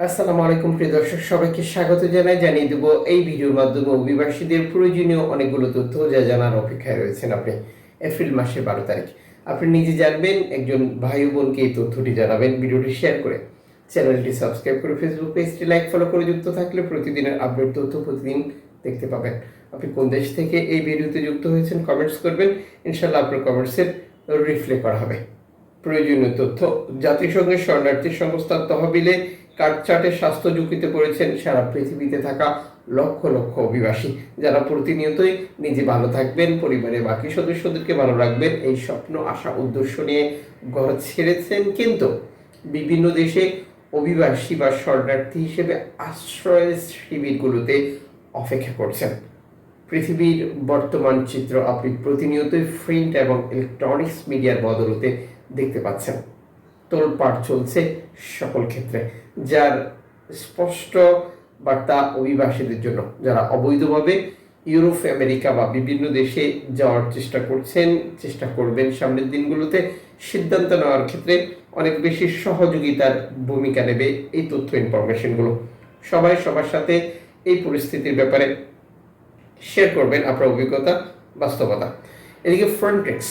আসসালামু আলাইকুম, প্রিয় দর্শক, সবাইকে স্বাগত জানাই। জানিয়ে দেব, এই ভিডিওর মাধ্যমে অভিবাসীদের প্রয়োজনীয় অনেকগুলো তথ্য যা জানার অপেক্ষায় রয়েছেন আপনি। এপ্রিল মাসের বারো তারিখ। আপনি নিজে জানবেন, একজন ভাই বোনকে এই তথ্যটি জানাবেন ভিডিওটি শেয়ার করে। চ্যানেলটি সাবস্ক্রাইব করে ফেসবুক পেজটি লাইক, ফলো করে যুক্ত থাকলে প্রতিদিনের আপডেট তথ্য প্রতিদিন দেখতে পাবেন। আপনি কোন দেশ থেকে এই ভিডিওতে যুক্ত হয়েছেন, কমেন্টস করবেন। ইনশাল্লাহ আপনার কমেন্টসের রিপ্লে করা হবে। প্রয়োজনীয় তথ্য। জাতিসংঘের শরণার্থী সংস্থার তহবিলে কাটচাটে স্বাস্থ্য ঝুঁকিতে পড়েছেন সারা পৃথিবীতে থাকা লক্ষ লক্ষ অভিবাসী। যারা প্রতিনিয়তই নিজে ভালো থাকবেন, পরিবারের বাকি সদস্যদেরকে ভালো রাখবেন, এই স্বপ্ন, আশা, উদ্দেশ্য নিয়ে ঘর ছেড়েছেন কিন্তু বিভিন্ন দেশে অভিবাসী বা শরণার্থী হিসেবে আশ্রয় শিবিরগুলোতে অপেক্ষা করছেন। পৃথিবীর বর্তমান চিত্র আপনি প্রতিনিয়তই প্রিন্ট এবং ইলেকট্রনিক্স মিডিয়ার বদলতে দেখতে পাচ্ছেন। তোলপাড় চলছে সকল ক্ষেত্রে, যার স্পষ্ট বার্তা অভিবাসীদের জন্য। যারা অবৈধভাবে ইউরোপ, আমেরিকা বা বিভিন্ন দেশে যাওয়ার চেষ্টা করছেন, চেষ্টা করবেন সামনের দিনগুলোতে, সিদ্ধান্ত নেওয়ার ক্ষেত্রে অনেক বেশি সহযোগিতার ভূমিকা নেবে এই তথ্য ইনফরমেশনগুলো সবাই সবার সাথে এই পরিস্থিতির ব্যাপারে শেয়ার করবেন আপনার অভিজ্ঞতা, বাস্তবতা। এদিকে ফ্রন্টেক্স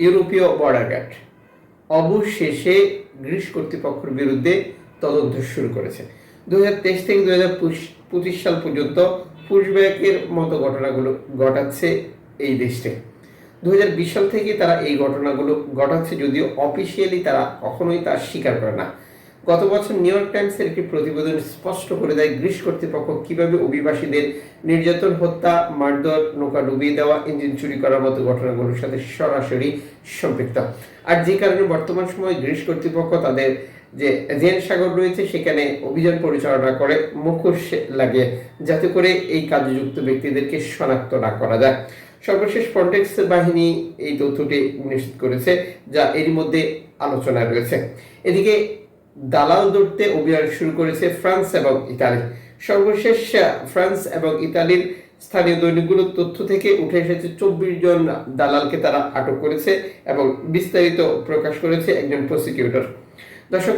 ইউরোপীয় বর্ডার গার্ড অবশেষে গ্রিস কর্তৃপক্ষের বিরুদ্ধে তদন্ত শুরু করেছে। দুই হাজার তেইশ থেকে দু পঁচিশ সাল পর্যন্ত পুশব্যাকের মতো ঘটনাগুলো ঘটাচ্ছে এই দেশটি। দু সাল থেকে তারা এই ঘটনাগুলো ঘটাচ্ছে যদিও অফিসিয়ালি তারা কখনোই তা স্বীকার করে না। গত বছর নিউ ইয়র্ক টাইমসের একটি প্রতিবেদন স্পষ্ট করে দেয় গ্রিস কর্তৃপক্ষ কীভাবে অভিবাসীদের নির্যাতন, হত্যা, মারধর, নৌকা ডুবিয়ে দেওয়া, ইঞ্জিন চুরি করার মতো ঘটনাগুলোর সাথে সরাসরি সম্পৃক্ত। আর যে কারণে বর্তমান সময়ে গ্রিস কর্তৃপক্ষ তাদের যে এজিয়ান সাগর রয়েছে, সেখানে অভিযান পরিচালনা করে, মুখোশ লাগে, যাতে করে এই কাজে যুক্ত ব্যক্তিদেরকে শনাক্ত না করা যায়। সর্বশেষ ফ্রন্টেক্স বাহিনী এই তথ্যটি নিশ্চিত করেছে, যা এর মধ্যে আলোচনায় রয়েছে। এদিকে দালাল ধরতে অভিযান শুরু করেছে ফ্রান্স এবং ইতালি। সর্বশেষ, ফ্রান্স এবং ইতালির স্থানীয় দৈনিকগুলোর তথ্য থেকে উঠে এসেছে, চব্বিশ জন দালালকে তারা আটক করেছে এবং বিস্তারিত প্রকাশ করেছে একজন প্রসিকিউটর দর্শক,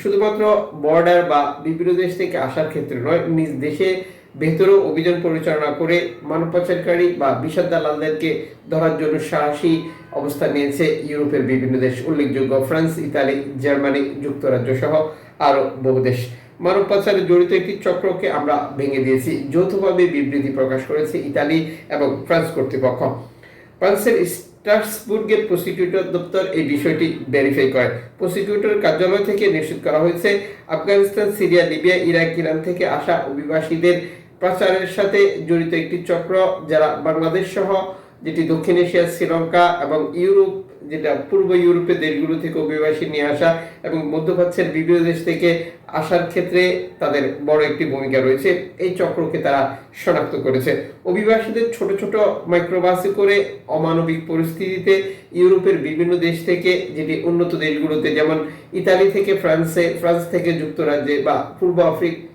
শুধুমাত্র বর্ডার বা বিভিন্ন দেশ থেকে আসার ক্ষেত্রে নয়, নিজ দেশে ভেতরেও অভিযান পরিচালনা করে মানব পাচারকারী বা বিষাদ দালালদেরকে ধরার জন্য সাহসী অবস্থান নিয়েছে ইউরোপের বিভিন্ন দেশ। উল্লেখযোগ্য ফ্রান্স, ইতালি, জার্মানি, যুক্তরাজ্য সহ আরও বহু দেশ। মানব পাচারে জড়িত একটি চক্রকে আমরা ভেঙে দিয়েছি, যৌথভাবে বিবৃতি প্রকাশ করেছে ইতালি এবং ফ্রান্স কর্তৃপক্ষ। ফ্রান্সের স্ট্রাসবুর্গের প্রসিকিউটর দপ্তর এই বিষয়টি ভেরিফাই করে। প্রসিকিউটর কার্যালয় থেকে নিশ্চিত করা হয়েছে, Afghanistan, Syria, Libya, Iraq, Iran থেকে আসা অভিবাসীদের পাচারের সাথে জড়িত একটি চক্র যারা বাংলাদেশ সহ, যেটি দক্ষিণ এশিয়া, শ্রীলঙ্কা এবং ইউরোপ, যেটা পূর্ব ইউরোপের দেশগুলো থেকে অভিবাসী নিয়ে আসা এবং মধ্যপ্রাচ্যের বিভিন্ন দেশ থেকে আসার ক্ষেত্রে তাদের বড় একটি ভূমিকা রয়েছে। এই চক্রকে তারা শনাক্ত করেছে। অভিবাসীদের ছোট ছোট মাইক্রোবাসে করে অমানবিক পরিস্থিতিতে ইউরোপের বিভিন্ন দেশ থেকে, যেটি উন্নত দেশগুলোতে, যেমন ইতালি থেকে ফ্রান্সে, ফ্রান্স থেকে যুক্তরাজ্যে বা পূর্ব আফ্রিকা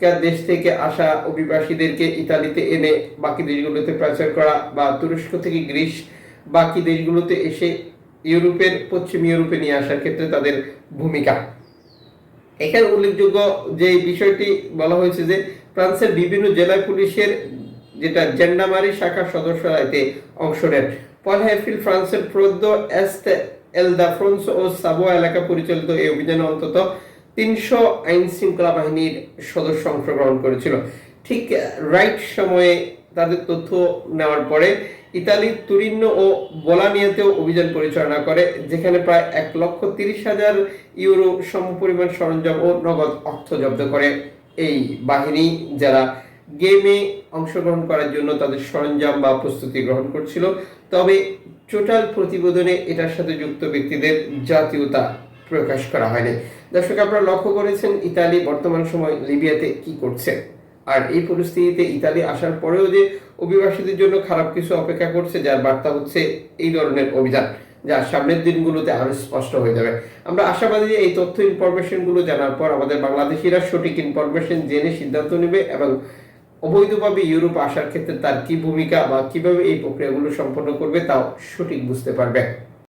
দেশ থেকে আসা অভিবাসীদেরকে ইতালিতে এনে বাকি দেশগুলোতে প্রচার করা বা তুরস্ক থেকে গ্রিস বাকি দেশগুলোতে এসে ইউরোপের, পশ্চিম ইউরোপে নিয়ে আসার ক্ষেত্রে তাদের ভূমিকা। এখানে উল্লেখযোগ্য যে বিষয়টি বলা হয়েছে যে, ফ্রান্সের বিভিন্ন জেলা পুলিশের যেটা জেন্ডামারি শাখার সদস্যরা এতে অংশ নেন। পয়লা এপ্রিল ফ্রান্সের প্রদ্য এস্ত এল দা ফ্রান্স ও সাবো এলাকা পরিচালিত এই অভিযানে অন্তত তিনশো আইন শৃঙ্খলা বাহিনীর সদস্য অংশগ্রহণ করেছিল। ঠিক রাইট সময়ে তাদের তথ্য নেওয়ার পরে ইতালি তুরিন্ন ও বোলানিয়াতেও অভিযান পরিচালনা করে, যেখানে প্রায় এক লক্ষ তিরিশ হাজার ইউরো সমপরিমাণ সরঞ্জাম ও নগদ অর্থ জব্দ করে। এই বাহিনী যারা গেমে অংশগ্রহণ করার জন্য তাদের সরঞ্জাম বা প্রস্তুতি গ্রহণ করছিল, তবে টোটাল প্রতিবেদনে এটার সাথে যুক্ত ব্যক্তিদের জাতীয়তা প্রকাশ করা হয়নি। দর্শক, আপনারা লক্ষ্য করেছেন ইতালি বর্তমান সময় লিবিয়াতে কি করছে? আর এই পরিস্থিতিতে ইতালি আসার পরেও যে অভিবাসীদের জন্য খারাপ কিছু অপেক্ষা করছে, যার বার্তা হচ্ছে এই ধরনের অভিযান, যা সামনের দিনগুলোতে আরও স্পষ্ট হয়ে যাবে। আমরা আশাবাদী যে এই তথ্য ইনফরমেশনগুলো জানার পর আমাদের বাংলাদেশিরা সঠিক ইনফরমেশন জেনে সিদ্ধান্ত নেবে এবং অবৈধভাবে ইউরোপ আসার ক্ষেত্রে তার কি ভূমিকা বা কীভাবে এই প্রক্রিয়াগুলো সম্পন্ন করবে তাও সঠিক বুঝতে পারবে।